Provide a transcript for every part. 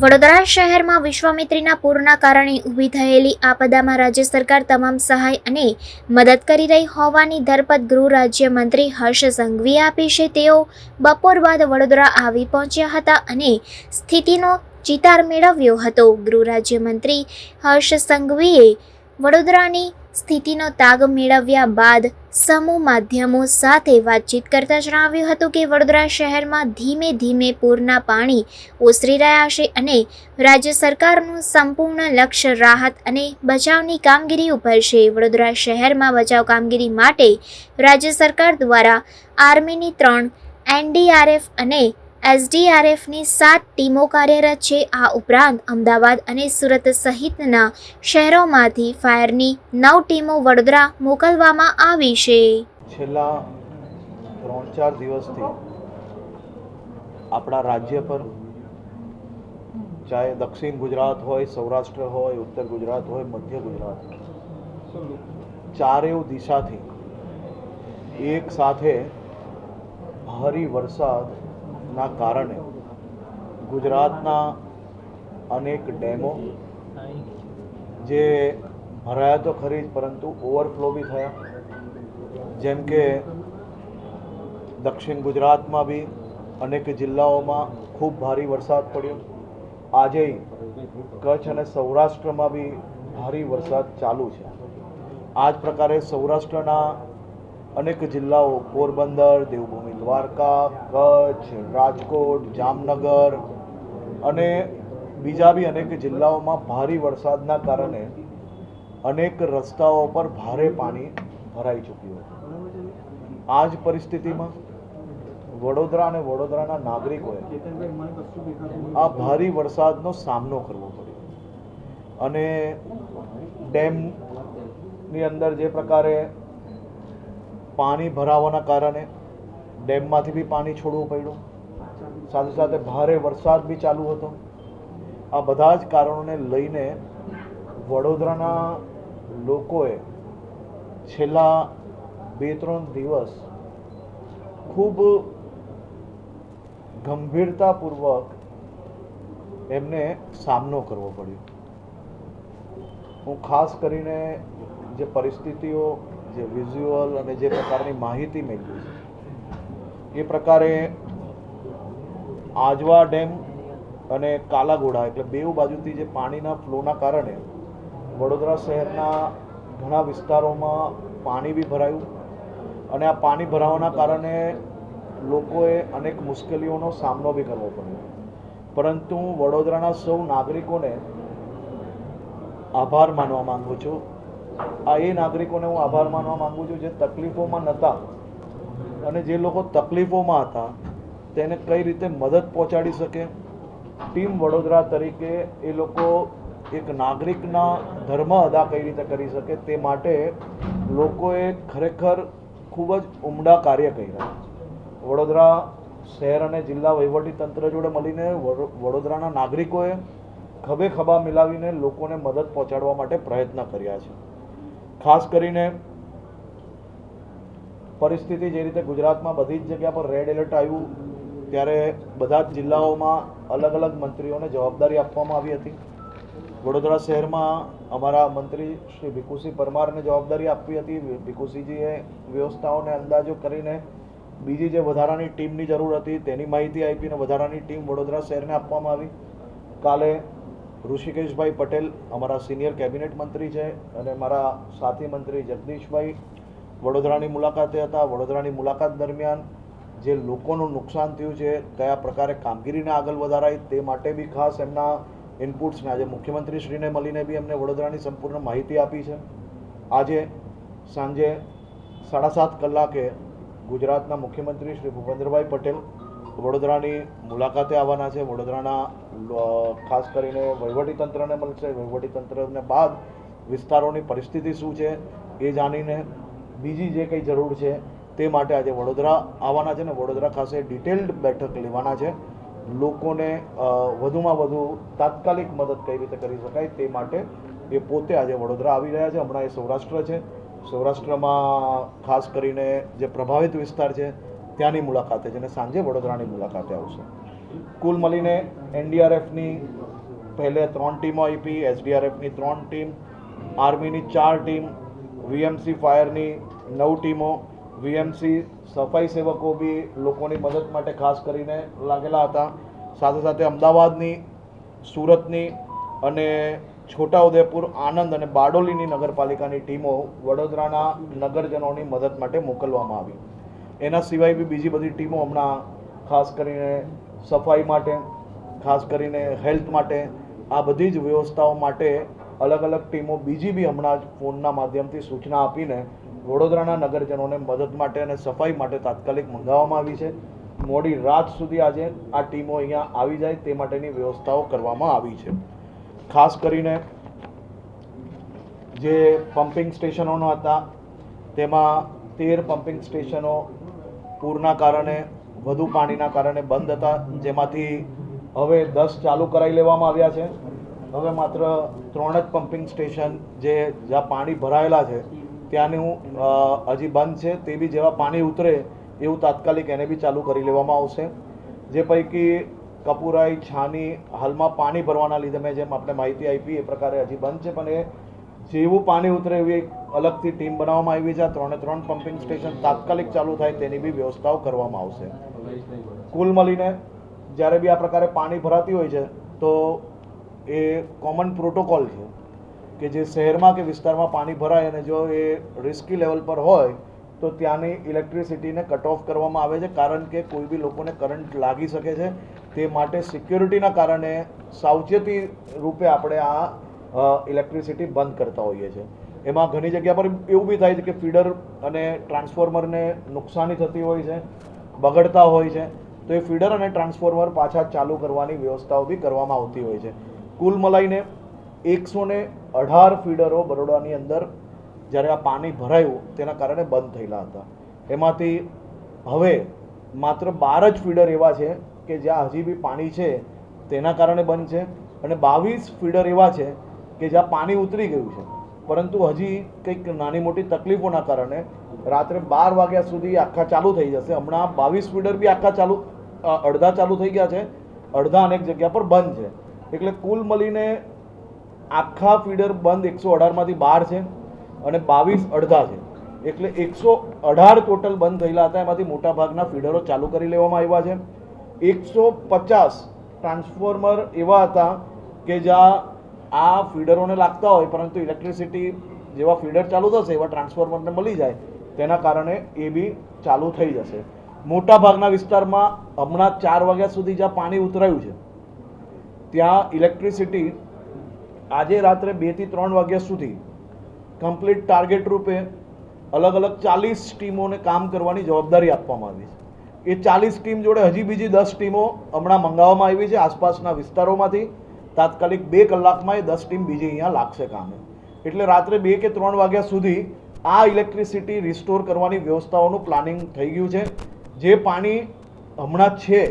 વડોદરા શહેરમાં વિશ્વામિત્રીના પૂરના કારણે ઊભી થયેલી આપદામાં રાજ્ય સરકાર તમામ સહાય અને મદદ કરી રહી હોવાની ધરપત ગૃહ રાજ્યમંત્રી હર્ષ સંઘવીએ આપી છે. તેઓ બપોર બાદ વડોદરા આવી પહોંચ્યા હતા અને સ્થિતિનો ચિતાર મેળવ્યો હતો. ગૃહ રાજ્યમંત્રી હર્ષ સંઘવીએ વડોદરાની સ્થિતિનો તાગ મેળવ્યા બાદ સમૂહ માધ્યમો સાથે વાતચીત કરતા જણાવ્યું હતું કે વડોદરા શહેરમાં ધીમે ધીમે પૂરના પાણી ઓસરી રહ્યા છે અને રાજ્ય સરકારનું સંપૂર્ણ લક્ષ્ય રાહત અને બચાવની કામગીરી ઉપર છે. વડોદરા શહેરમાં બચાવ કામગીરી માટે રાજ્ય સરકાર દ્વારા આર્મીની ત્રણ, એનડીઆરએફ અને એસડીઆરએફની સાત ટીમો કાર્યરત છે. આ ઉપરાંત અમદાવાદ અને સુરત સહિતના શહેરોમાંથી ફાયરની નવ ટીમો વડોદરા મોકલવામાં આવી છે. છેલ્લા ત્રણ ચાર દિવસથી આપણા રાજ્ય પર ચાહે દક્ષિણ ગુજરાત હોય, સૌરાષ્ટ્ર હોય, ઉત્તર ગુજરાત હોય, મધ્ય ગુજરાત ચારેય દિશાથી એક સાથે ભારે વરસાદના કારણે ગુજરાતના અનેક ડેમો જે ભરાયા તો ખરી જ, પરંતુ ઓવરફ્લો બી થયા. જેમ કે દક્ષિણ ગુજરાતમાં બી અનેક જિલ્લાઓમાં ખૂબ ભારે વરસાદ પડ્યો. આજે કચ્છ અને સૌરાષ્ટ્રમાં બી ભારે વરસાદ ચાલુ છે. આ જ પ્રકારે સૌરાષ્ટ્રના અનેક જિલ્લાઓ, પોરબંદર, દેવભૂમિ દ્વારકા, કચ્છ, રાજકોટ, જામનગર અને બીજા બી અનેક જિલ્લાઓમાં ભારે વરસાદના કારણે અનેક રસ્તાઓ પર ભારે પાણી ભરાઈ ચૂક્યું હતું. આ જ પરિસ્થિતિમાં વડોદરા અને વડોદરાના નાગરિકોએ આ ભારે વરસાદનો સામનો કરવો પડ્યો. અને ડેમની અંદર જે પ્રકારે પાણી ભરાવાના કારણે ડેમમાંથી બી પાણી છોડવું પડ્યું. સાથે સાથે ભારે વરસાદ બી ચાલુ હતો. આ બધા જ કારણોને લઈને વડોદરાના લોકોએ છેલ્લા બે ત્રણ દિવસ ખૂબ ગંભીરતાપૂર્વક એમને સામનો કરવો પડ્યો. હું ખાસ કરીને જે પરિસ્થિતિઓ જે વિઝ્યુઅલ અને જે પ્રકારની માહિતી મેળવી છે. એ પ્રકારે આજવા ડેમ અને કાલાઘોડા એટલે બેઉ બાજુથી જે પાણીના ફ્લોના કારણે વડોદરા શહેરના ઘણા વિસ્તારોમાં પાણી બી ભરાયું અને આ પાણી ભરાવાના કારણે લોકોએ અનેક મુશ્કેલીઓનો સામનો બી કરવો પડ્યો. પરંતુ વડોદરાના સૌ નાગરિકોને આભાર માનવા માંગુ છું. આ એ નાગરિકોને હું આભાર માનવા માંગુ છું જે તકલીફોમાં નહોતા અને જે લોકો તકલીફોમાં હતા તેને કઈ રીતે મદદ પહોંચાડી શકે? ટીમ વડોદરા તરીકે એ લોકો એક નાગરિકના ધર્મ અદા કઈ રીતે કરી શકે તે માટે લોકોએ ખરેખર ખૂબ જ ઉમદા કાર્ય કર્યા. વડોદરા શહેર અને જિલ્લા તંત્ર જોડે મળીને વડો- વડોદરાના નાગરિકોએ ખભે ખભા મિલાવીને લોકોને મદદ પહોંચાડવા માટે પ્રયત્ન કર્યા છે. ખાસ કરીને પરિસ્થિતિ જે રીતે ગુજરાતમાં બધી જ જગ્યા પર રેડ એલર્ટ આવ્યું, ત્યારે બધા જ જિલ્લાઓમાં અલગ અલગ મંત્રીઓને જવાબદારી આપવામાં આવી હતી. વડોદરા શહેરમાં અમારા મંત્રી શ્રી ભીખુસિંહ પરમારને જવાબદારી આપવી હતી. ભીખુસિંહજીએ વ્યવસ્થાઓને અંદાજો કરીને બીજી જે વધારાની ટીમની જરૂર હતી, તેની માહિતી આપીને વધારાની ટીમ વડોદરા શહેરને આપવામાં આવી. કાલે ઋષિકેશભાઈ પટેલ અમારા સિનિયર કેબિનેટ મંત્રી છે અને મારા સાથી મંત્રી જગદીશભાઈ. વડોદરાની મુલાકાતે હતા. વડોદરાની મુલાકાત દરમિયાન જે લોકોનું નુકસાન થયું છે, કયા પ્રકારે કામગીરીને આગળ વધારાય તે માટે બી ખાસ એમના ઇનપુટ્સને આજે મુખ્યમંત્રીશ્રીને મળીને બી એમને વડોદરાની સંપૂર્ણ માહિતી આપી છે. આજે સાંજે સાડા સાત કલાકે ગુજરાતના મુખ્યમંત્રી શ્રી ભૂપેન્દ્રભાઈ પટેલ વડોદરાની મુલાકાતે આવવાના છે. વડોદરાના ખાસ કરીને વહીવટીતંત્રને મળશે. વહીવટીતંત્રને બાદ વિસ્તારોની પરિસ્થિતિ શું છે એ જાણીને બીજી જે કંઈ જરૂર છે તે માટે આજે વડોદરા આવવાના છે ને વડોદરા ખાસે ડિટેલ્ડ બેઠક લેવાના છે. લોકોને વધુમાં વધુ તાત્કાલિક મદદ કઈ રીતે કરી શકાય તે માટે એ પોતે આજે વડોદરા આવી રહ્યા છે. હમણાં એ સૌરાષ્ટ્ર છે. સૌરાષ્ટ્રમાં ખાસ કરીને જે પ્રભાવિત વિસ્તાર છે ત્યાંની મુલાકાતે છે સાંજે વડોદરાની મુલાકાતે આવશે. કુલ મળીને એનડીઆરએફની પહેલે ત્રણ ટીમો આપી, એસડીઆરએફની ત્રણ ટીમ, આર્મીની ચાર ટીમ, વીએમસી ફાયરની નવ ટીમો, વીએમસી સફાઈ સેવકો બી લોકોની મદદ માટે ખાસ કરીને લાગેલા હતા. સાથે સાથે અમદાવાદની, સુરતની અને છોટાઉદેપુર, આણંદ અને બારડોલીની નગરપાલિકાની ટીમો વડોદરાના નગરજનોની મદદ માટે મોકલવામાં આવી. એના સિવાય બી બીજી બધી ટીમો હમણાં ખાસ કરીને સફાઈ માટે, ખાસ કરીને હેલ્થ માટે, આ બધી જ વ્યવસ્થાઓ માટે અલગ અલગ ટીમો બીજી બી હમણાં જ ફોનના માધ્યમથી સૂચના આપીને વડોદરાના નગરજનોને મદદ માટે અને સફાઈ માટે તાત્કાલિક મંગાવવામાં આવી છે. મોડી રાત સુધી આજે આ ટીમો અહીંયા આવી જાય તે માટેની વ્યવસ્થાઓ કરવામાં આવી છે. ખાસ કરીને જે પમ્પિંગ સ્ટેશનોના હતા, તેમાં તેર પમ્પિંગ સ્ટેશનો પૂરના કારણે, વધુ પાણીના કારણે બંધ હતા, જેમાંથી હવે દસ ચાલુ કરાવી લેવામાં આવ્યા છે. હવે માત્ર ત્રણ જ પમ્પિંગ સ્ટેશન જે જ્યાં પાણી ભરાયેલા છે, ત્યાંનું હજી બંધ છે. તે બી જેવા પાણી ઉતરે એવું તાત્કાલિક એને બી ચાલુ કરી લેવામાં આવશે. જે પૈકી કપુરાઈ છાની હાલમાં પાણી ભરવાના લીધે મેં જેમ આપણે માહિતી આપી, એ પ્રકારે હજી બંધ છે, પણ એ જેવું પાણી ઉતરે એવી એક અલગથી ટીમ બનાવવામાં આવી છે. ત્રણે ત્રણ પમ્પિંગ સ્ટેશન તાત્કાલિક ચાલુ થાય તેની બી વ્યવસ્થાઓ કરવામાં આવશે. કુલ મળીને જ્યારે બી આ પ્રકારે પાણી ભરાતી હોય છે, તો એ કોમન પ્રોટોકોલ છે કે જે શહેરમાં કે વિસ્તારમાં પાણી ભરાય અને જો એ રિસ્કી લેવલ પર હોય, તો ત્યાંની ઇલેક્ટ્રિસિટીને કટ ઓફ કરવામાં આવે છે. કારણ કે કોઈ બી લોકોને કરંટ લાગી શકે છે. તે માટે સિક્યોરિટીના કારણે સાવચેતી રૂપે આપણે આ ઇલેક્ટ્રિસિટી બંધ કરતા હોઈએ છીએ. એમાં ઘણી જગ્યા પર એવું બી થાય છે કે ફીડર અને ટ્રાન્સફોર્મરને નુકસાની થતી હોય છે, બગડતા હોય છે, તો એ ફીડર અને ટ્રાન્સફોર્મર પાછા ચાલુ કરવાની વ્યવસ્થાઓ બી કરવામાં આવતી હોય છે. કુલ મલાઈને એકસો ને અઢાર ફીડરો બરોડાની અંદર જ્યારે આ પાણી ભરાયું, તેના કારણે બંધ થયેલા હતા. એમાંથી હવે માત્ર બાર જ ફીડર એવા છે કે જ્યાં હજી બી પાણી છે, તેના કારણે બંધ છે. અને બાવીસ ફીડર એવા છે કે જ્યાં પાણી ઉતરી ગયું છે. પરંતુ હજી કંઈક નાની મોટી તકલીફોના કારણે રાત્રે બાર વાગ્યા સુધી આખા ચાલુ થઈ જશે. હમણાં બાવીસ ફીડર બી આખા ચાલુ અડધા ચાલુ થઈ ગયા છે. અડધા અનેક જગ્યા પર બંધ છે. એટલે કુલ મળીને આખા ફીડર બંધ એકસો અઢારમાંથી બાર છે અને બાવીસ અડધા છે. એટલે એકસો અઢાર ટોટલ બંધ થયેલા હતા. એમાંથી મોટા ભાગના ફીડરો ચાલુ કરી લેવામાં આવ્યા છે. એકસો પચાસ ટ્રાન્સફોર્મર એવા હતા કે જ્યાં આ ફીડરોને લાગતા હોય, પરંતુ ઇલેક્ટ્રિસિટી જેવા ફીડર ચાલુ થશે, એવા ટ્રાન્સફોર્મરને મળી જાય, તેના કારણે એ બી ચાલુ થઈ જશે. મોટા ભાગના વિસ્તારમાં હમણાં ચાર વાગ્યા સુધી જ્યાં પાણી ઉતરાયું છે, ત્યાં ઇલેક્ટ્રિસિટી આજે રાત્રે બેથી ત્રણ વાગ્યા સુધી કમ્પ્લીટ ટાર્ગેટ રૂપે અલગ અલગ ચાલીસ ટીમોને કામ કરવાની જવાબદારી આપવામાં આવી છે. એ ચાલીસ ટીમ જોડે હજી બીજી દસ ટીમો હમણાં મંગાવવામાં આવી છે આસપાસના વિસ્તારોમાંથી. તાત્કાલિક બે કલાકમાં એ દસ ટીમ બીજી અહીંયા લાગશે કામે. એટલે રાત્રે બે કે ત્રણ વાગ્યા સુધી આ ઇલેક્ટ્રિસિટી રિસ્ટોર કરવાની વ્યવસ્થાઓનું પ્લાનિંગ થઈ ગયું છે. જે પાણી હમણાં છે,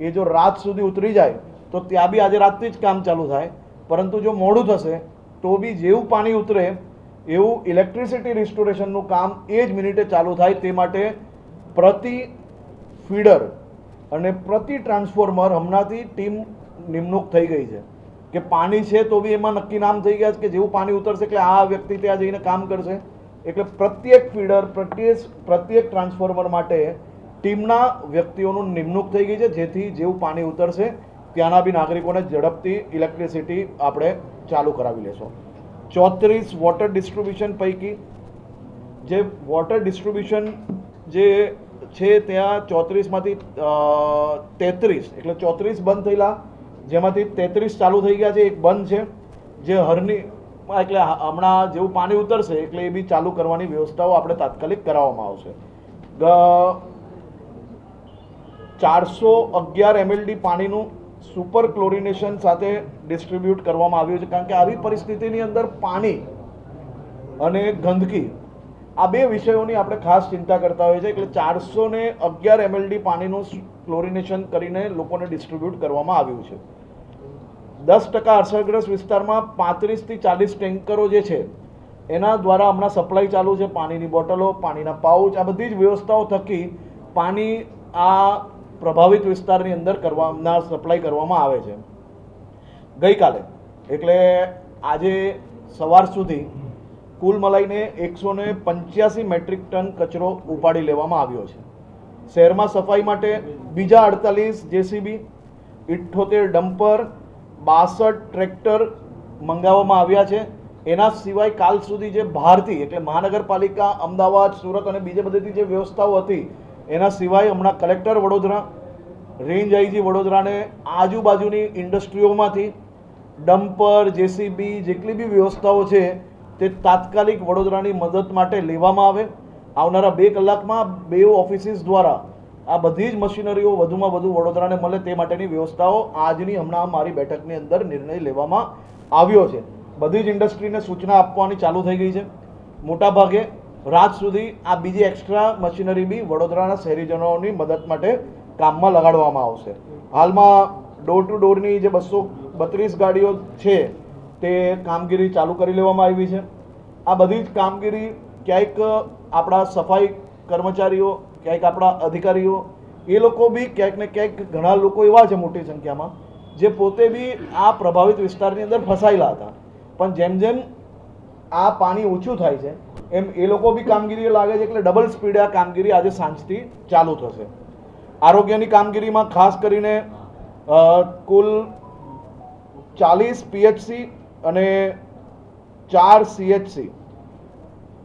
એ જો રાત સુધી ઉતરી જાય, તો ત્યાં બી આજે રાતથી જ કામ ચાલુ થાય. પરંતુ જો મોડું થશે, તો બી જેવું પાણી ઉતરે, એવું ઇલેક્ટ્રિસિટી રિસ્ટોરેશનનું કામ એ જ મિનિટે ચાલુ થાય તે માટે પ્રતિ ફીડર અને પ્રતિ ટ્રાન્સફોર્મર હમણાંથી ટીમ નિમણૂક થઈ ગઈ છે. કે પાણી છે તો બી એમાં નક્કી નામ થઈ ગયા છે કે જેવું પાણી ઉતરશે એટલે આ વ્યક્તિ ત્યાં જઈને કામ કરશે. એટલે પ્રત્યેક ફીડર, પ્રત્યેક પ્રત્યેક ટ્રાન્સફોર્મર માટે ટીમના વ્યક્તિઓનું નિમણૂક થઈ ગઈ છે. જેથી જેવું પાણી ઉતરશે, ત્યાંના બી નાગરિકોને ઝડપથી ઇલેક્ટ્રિસિટી આપણે ચાલુ કરાવી લેશો. ચોત્રીસ વોટર ડિસ્ટ્રીબ્યુશન પૈકી જે વોટર ડિસ્ટ્રીબ્યુશન જે છે, ત્યાં ચોત્રીસમાંથી તેત્રીસ, એટલે ચોત્રીસ બંધ થયેલા. જેમાંથી તેત્રીસ ચાલુ થઈ ગયા છે, એક બંધ છે, જે હરની, એટલે હમણાં જેવું પાણી ઉતરશે, એટલે એ બી ચાલુ કરવાની વ્યવસ્થાઓ આપણે તાત્કાલિક કરાવવામાં આવશે. ચારસો અગિયાર એમએલડી પાણીનું સુપર ક્લોરિનેશન સાથે ડિસ્ટ્રીબ્યુટ કરવામાં આવ્યું છે, કારણ કે આવી પરિસ્થિતિની અંદર પાણી અને ગંદકી આ બે વિષયોની આપણે ખાસ ચિંતા કરતા હોઈએ છીએ. એટલે ચારસો ને અગિયાર એમએલડી પાણીનું ક્લોરિનેશન કરીને લોકોને ડિસ્ટ્રીબ્યુટ કરવામાં આવ્યું છે. દસ ટકા અસરગ્રસ્ત વિસ્તારમાં પાંત્રીસથી ચાલીસ ટેન્કરો જે છે, એના દ્વારા હમણાં સપ્લાય ચાલુ છે પાણીની બોટલો, પાણીના પાઉચ આ બધી જ વ્યવસ્થાઓ થકી પાણી આ પ્રભાવિત વિસ્તારની અંદર કરવાના સપ્લાય કરવામાં આવે છે. ગઈકાલે, એટલે આજે સવાર સુધી કુલ મલાઈને એકસો ને પંચ્યાસી મેટ્રિક ટન કચરો ઉપાડી લેવામાં આવ્યો છે. શહેરમાં સફાઈ માટે બીજા અડતાલીસ જેસીબી, ઇઠ્ઠોતેર ડમ્પર, બાસઠ ટ્રેક્ટર મંગાવવામાં આવ્યા છે. એના સિવાય કાલ સુધી જે ભારતી એટલે મહાનગરપાલિકા, અમદાવાદ, સુરત અને બીજે બધેથી જે વ્યવસ્થાઓ હતી, એના સિવાય હમણાં કલેક્ટર વડોદરા, રેન્જ આઈજી વડોદરાને આજુબાજુની ઇન્ડસ્ટ્રીઓમાંથી ડમ્પર, જેસીબી, જેટલી બી વ્યવસ્થાઓ છે તે તાત્કાલિક વડોદરાની મદદ માટે લેવામાં આવે. આવનારા બે કલાકમાં બે ઓફિસીસ દ્વારા આ બધી જ મશીનરીઓ વધુમાં વધુ વડોદરાને મળે તે માટેની વ્યવસ્થાઓ આજની હમણાં મારી બેઠકની અંદર નિર્ણય લેવામાં આવ્યો છે. બધી જ ઇન્ડસ્ટ્રીને સૂચના આપવાની ચાલુ થઈ ગઈ છે. મોટાભાગે રાત સુધી આ બીજી એક્સ્ટ્રા મશીનરી બી વડોદરાના શહેરીજનોની મદદ માટે કામમાં લગાડવામાં આવશે. હાલમાં ડોર ટુ ડોરની જે બસો બત્રીસ ગાડીઓ છે તે કામગીરી ચાલુ કરી લેવામાં આવી છે. આ બધી જ કામગીરી ક્યાંક આપણા સફાઈ કર્મચારીઓ, ક્યાંક આપણા અધિકારીઓ, એ લોકો બી ક્યાંક ને ક્યાંક ઘણા લોકો એવા છે મોટી સંખ્યામાં, જે પોતે બી આ પ્રભાવિત વિસ્તારની અંદર ફસાયેલા હતા. પણ જેમ જેમ આ પાણી ઓછું થાય છે, એમ એ લોકો બી કામગીરી લાગે છે એટલે ડબલ સ્પીડે આ કામગીરી આજે સાંજથી ચાલુ થશે. આરોગ્યની કામગીરીમાં ખાસ કરીને કુલ ચાલીસ પીએચસી અને ચાર સીએચસી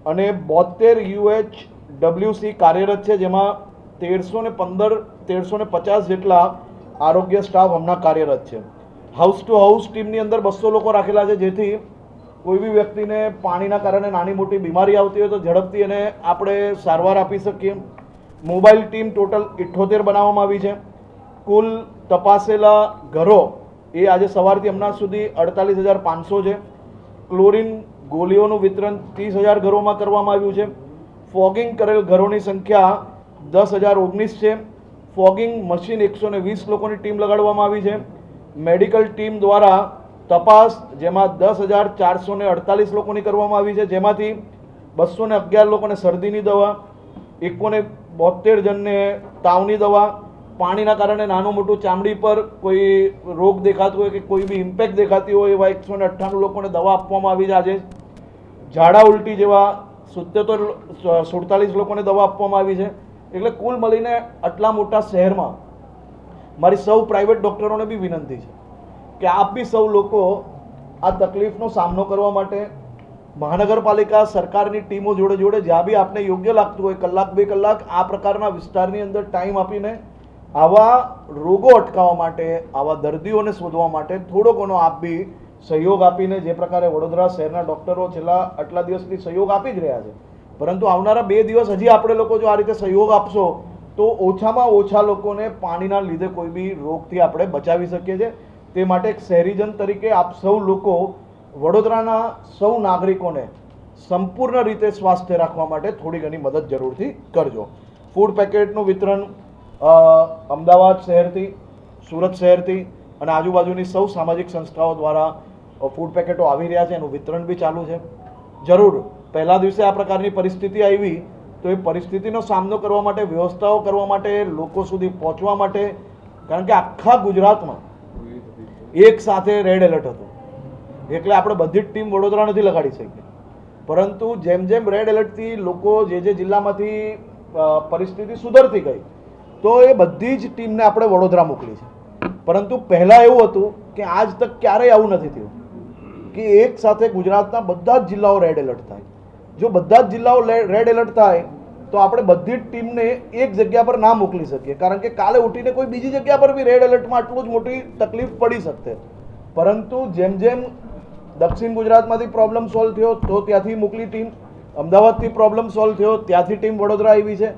અને બોતેર યુએચ ડબલ્યુસી કાર્યરત છે, જેમાં તેરસો ને પંદર, તેરસો ને પચાસ જેટલા આરોગ્ય સ્ટાફ હમણાં કાર્યરત છે. હાઉસ ટુ હાઉસ ટીમની અંદર બસો લોકો રાખેલા છે, જેથી કોઈ બી વ્યક્તિને પાણીના કારણે નાની મોટી બીમારી આવતી હોય તો ઝડપથી એને આપણે સારવાર આપી શકીએ. મોબાઈલ ટીમ ટોટલ ઇઠ્ઠોતેર બનાવવામાં આવી છે. કુલ તપાસેલા ઘરો એ આજે સવારથી હમણાં સુધી અડતાલીસ હજાર પાંચસો છે. ક્લોરિન ગોળીઓનું વિતરણ ત્રીસ હજાર ઘરોમાં કરવામાં આવ્યું છે. ફોગિંગ કરેલ ઘરોની સંખ્યા દસ હજાર ઓગણીસ છે. ફોગિંગ મશીન એકસો ને વીસ લોકોની ટીમ લગાડવામાં આવી છે. મેડિકલ ટીમ દ્વારા તપાસ, જેમાં દસ હજાર ચારસો ને અડતાલીસ લોકોની કરવામાં આવી છે. જેમાંથી બસો ને અગિયાર લોકોને શરદીની દવા, એકોને બોતેર જણને તાવની દવા પાણીના કારણે નાનું મોટું ચામડી પર કોઈ રોગ દેખાતો હોય કે કોઈ બી ઇમ્પેક્ટ દેખાતી હોય એવા એકસો ને અઠ્ઠાણું લોકોને દવા આપવામાં આવી આજે ઝાડા ઉલટી જેવા સિત્તેર સુડતાલીસ લોકોને દવા આપવામાં આવી છે. એટલે કુલ મળીને આટલા મોટા શહેરમાં મારી સૌ પ્રાઇવેટ ડૉક્ટરોને બી વિનંતી છે કે આપ બી સૌ લોકો આ તકલીફનો સામનો કરવા માટે મહાનગરપાલિકા સરકારની ટીમો જોડે જોડે જ્યાં બી આપને યોગ્ય લાગતું હોય કલાક બે કલાક આ પ્રકારના વિસ્તારની અંદર ટાઈમ આપીને આવા રોગો અટકાવવા માટે, આવા દર્દીઓને શોધવા માટે થોડો ઘણો આપ બી સહયોગ આપીને જે પ્રકારે વડોદરા શહેરના ડૉક્ટરો છેલ્લા આટલા દિવસથી સહયોગ આપી જ રહ્યા છે. પરંતુ આવનારા બે દિવસ હજી આપણે લોકો જો આ રીતે સહયોગ આપશો, તો ઓછામાં ઓછા લોકોને પાણીના લીધે કોઈ બી રોગથી આપણે બચાવી શકીએ છીએ. તે માટે એક શહેરીજન તરીકે આપ સૌ લોકો વડોદરાના સૌ નાગરિકોને સંપૂર્ણ રીતે સ્વાસ્થ્ય રાખવા માટે થોડી ઘણી મદદ જરૂરથી કરજો. ફૂડ પેકેટનું વિતરણ અમદાવાદ શહેરથી, સુરત શહેરથી અને આજુબાજુની સૌ સામાજિક સંસ્થાઓ દ્વારા ફૂડ પેકેટો આવી રહ્યા છે, એનું વિતરણ બી ચાલુ છે. જરૂર, પહેલા દિવસે આ પ્રકારની પરિસ્થિતિ આવી, તો એ પરિસ્થિતિનો સામનો કરવા માટે, વ્યવસ્થાઓ કરવા માટે, લોકો સુધી પહોંચવા માટે, કારણ કે આખા ગુજરાતમાં એક સાથે રેડ એલર્ટ હતું. એટલે આપણે બધી જ ટીમ વડોદરા નથી લગાડી શકીએ. પરંતુ જેમ જેમ રેડ એલર્ટથી લોકો જે જે જિલ્લામાંથી પરિસ્થિતિ સુધરતી ગઈ તો એ બધી જ ટીમને આપણે વડોદરા મોકલી છે. પરંતુ પહેલાં એવું હતું કે આજ તક ક્યારેય આવું નથી થયું. કે એક સાથે ગુજરાતના બધા જ જિલ્લાઓ રેડ એલર્ટ થાય. જો બધા જ જિલ્લાઓ રેડ એલર્ટ થાય, તો આપણે બધી જ ટીમને એક જગ્યા પર ના મોકલી શકીએ. કારણ કે કાલે ઉઠીને કોઈ બીજી જગ્યા પર બી રેડ એલર્ટમાં આટલું જ મોટી તકલીફ પડી શકશે. પરંતુ જેમ જેમ દક્ષિણ ગુજરાતમાંથી પ્રોબ્લેમ સોલ્વ થયો, તો ત્યાંથી મોકલી ટીમ. અમદાવાદથી પ્રોબ્લેમ સોલ્વ થયો, ત્યાંથી ટીમ વડોદરા આવી છે.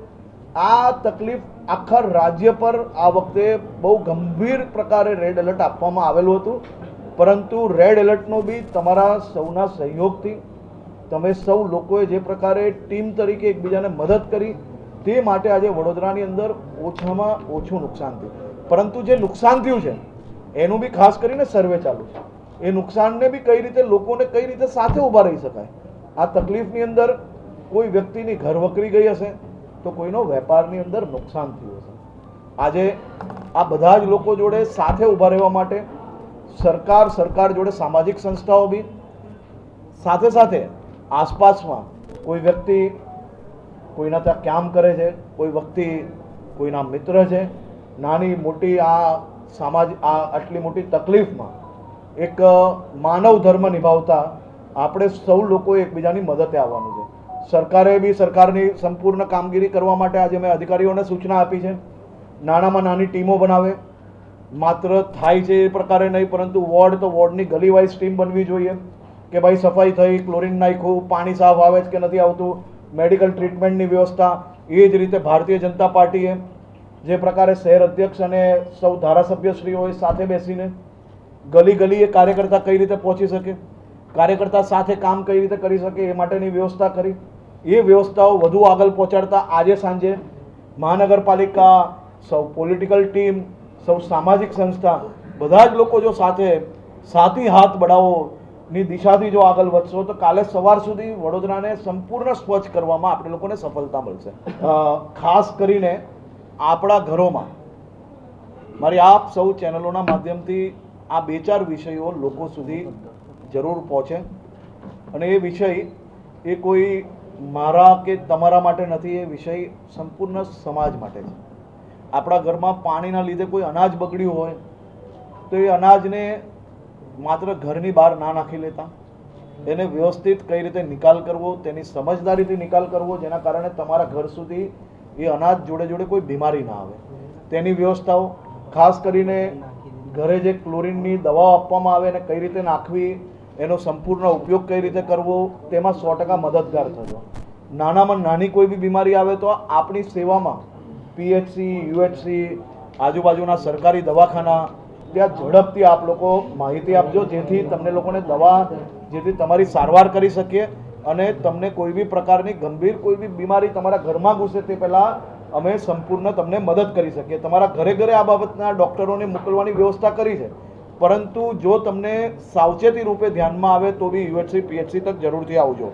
આ તકલીફ આખા રાજ્ય પર આ વખતે બહુ ગંભીર પ્રકારે રેડ એલર્ટ આપવામાં આવેલું હતું. પરંતુ રેડ એલર્ટનો બી તમારા સૌના સહયોગથી તમે સૌ લોકોએ જે પ્રકારે ટીમ તરીકે એકબીજાને મદદ કરી, તે માટે આજે વડોદરાની અંદર ઓછામાં ઓછું નુકસાન થયું. પરંતુ જે નુકસાન થયું છે, એનું બી ખાસ કરીને સર્વે ચાલુ છે. એ નુકસાનને બી કઈ રીતે લોકોને કઈ રીતે સાથે ઊભા રહી શકાય? આ તકલીફની અંદર કોઈ વ્યક્તિની ઘર વકરી ગઈ હશે તો કોઈનો વેપારની અંદર નુકસાન થયું હશે. આજે આ બધા જ લોકો જોડે સાથે ઊભા રહેવા માટે સરકાર સરકાર જોડે સામાજિક સંસ્થાઓ બી, સાથે સાથે આસપાસમાં કોઈ વ્યક્તિ કોઈના ત્યાં કામ કરે છે, કોઈ વ્યક્તિ કોઈના મિત્ર છે, નાની, મોટી આ સમાજ, આ આટલી મોટી તકલીફમાં એક માનવ ધર્મ નિભાવતા આપણે સૌ લોકો એકબીજાની મદદે આવવાનું છે. સરકારે બી સરકારની સંપૂર્ણ કામગીરી કરવા માટે આજે મેં અધિકારીઓને સૂચના આપી છે. નાનામાં નાની ટીમો બનાવે. માત્ર થાય છે એ પ્રકારે નહીં, પરંતુ વોર્ડ તો વોર્ડની ગલીવાઇઝ ટીમ બનવી જોઈએ કે ભાઈ સફાઈ થઈ, ક્લોરિન નાખ્યું, પાણી સાફ આવે કે નથી આવતું, મેડિકલ ટ્રીટમેન્ટની વ્યવસ્થા. એ જ રીતે ભારતીય જનતા પાર્ટીએ જે પ્રકારે શહેર અધ્યક્ષ અને સૌ ધારાસભ્યશ્રીઓએ સાથે બેસીને ગલી ગલીએ કાર્યકર્તા કઈ રીતે પહોંચી શકે, કાર્યકર્તા સાથે કામ કઈ રીતે કરી શકે એ માટેની વ્યવસ્થા કરી. એ વ્યવસ્થાઓ વધુ આગળ પહોંચાડતા આજે સાંજે મહાનગરપાલિકા, સૌ પોલિટિકલ ટીમ સૌ સામાજિક સંસ્થા, બધા જ લોકો જો સાથે સાથી હાથ બઢાવોની દિશાથી જો આગળ વધશો, તો કાલે સવાર સુધી વડોદરાને સંપૂર્ણ સ્વચ્છ કરવામાં આપણે લોકોને સફળતા મળશે. ખાસ કરીને આપણા ઘરોમાં. મારી આપ સૌ ચેનલોના માધ્યમથી આ બે ચાર વિષયો લોકો સુધી જરૂર પહોંચે. અને એ વિષય એ કોઈ મારા કે તમારા માટે નથી એ વિષય સંપૂર્ણ સમાજ માટે છે. આપણા ઘરમાં પાણીના લીધે કોઈ અનાજ બગડ્યું હોય, તો એ અનાજને માત્ર ઘરની બહાર ના નાખી લેતા. એને વ્યવસ્થિત કઈ રીતે નિકાલ કરવો, તેની સમજદારીથી નિકાલ કરવો, જેના કારણે તમારા ઘર સુધી એ અનાજ જોડે જોડે કોઈ બીમારી ના આવે. તેની વ્યવસ્થાઓ, ખાસ કરીને ઘરે જે ક્લોરીનની દવાઓ આપવામાં આવે અને કઈ રીતે નાખવી એનો સંપૂર્ણ ઉપયોગ કઈ રીતે કરવો, તેમાં સો ટકા મદદગાર થતો નાનામાં નાની કોઈ બી બીમારી આવે તો આપણી સેવામાં પીએચસી, યુએચસી, આજુબાજુના સરકારી દવાખાના, ત્યાં ઝડપથી આપ લોકો માહિતી આપજો, જેથી તમને લોકોને દવા, જેથી તમારી સારવાર કરી શકીએ અને તમને કોઈ બી પ્રકારની ગંભીર કોઈ બી બીમારી તમારા ઘરમાં ઘૂસે તે પહેલાં અમે સંપૂર્ણ તમને મદદ કરી શકીએ. તમારા ઘરે ઘરે આ બાબતના ડૉક્ટરોને મોકલવાની વ્યવસ્થા કરી છે. પરંતુ જો તમને સાવચેતી રૂપે ધ્યાનમાં આવે તો બી યુએચસી પીએચસી તક જરૂરથી આવજો.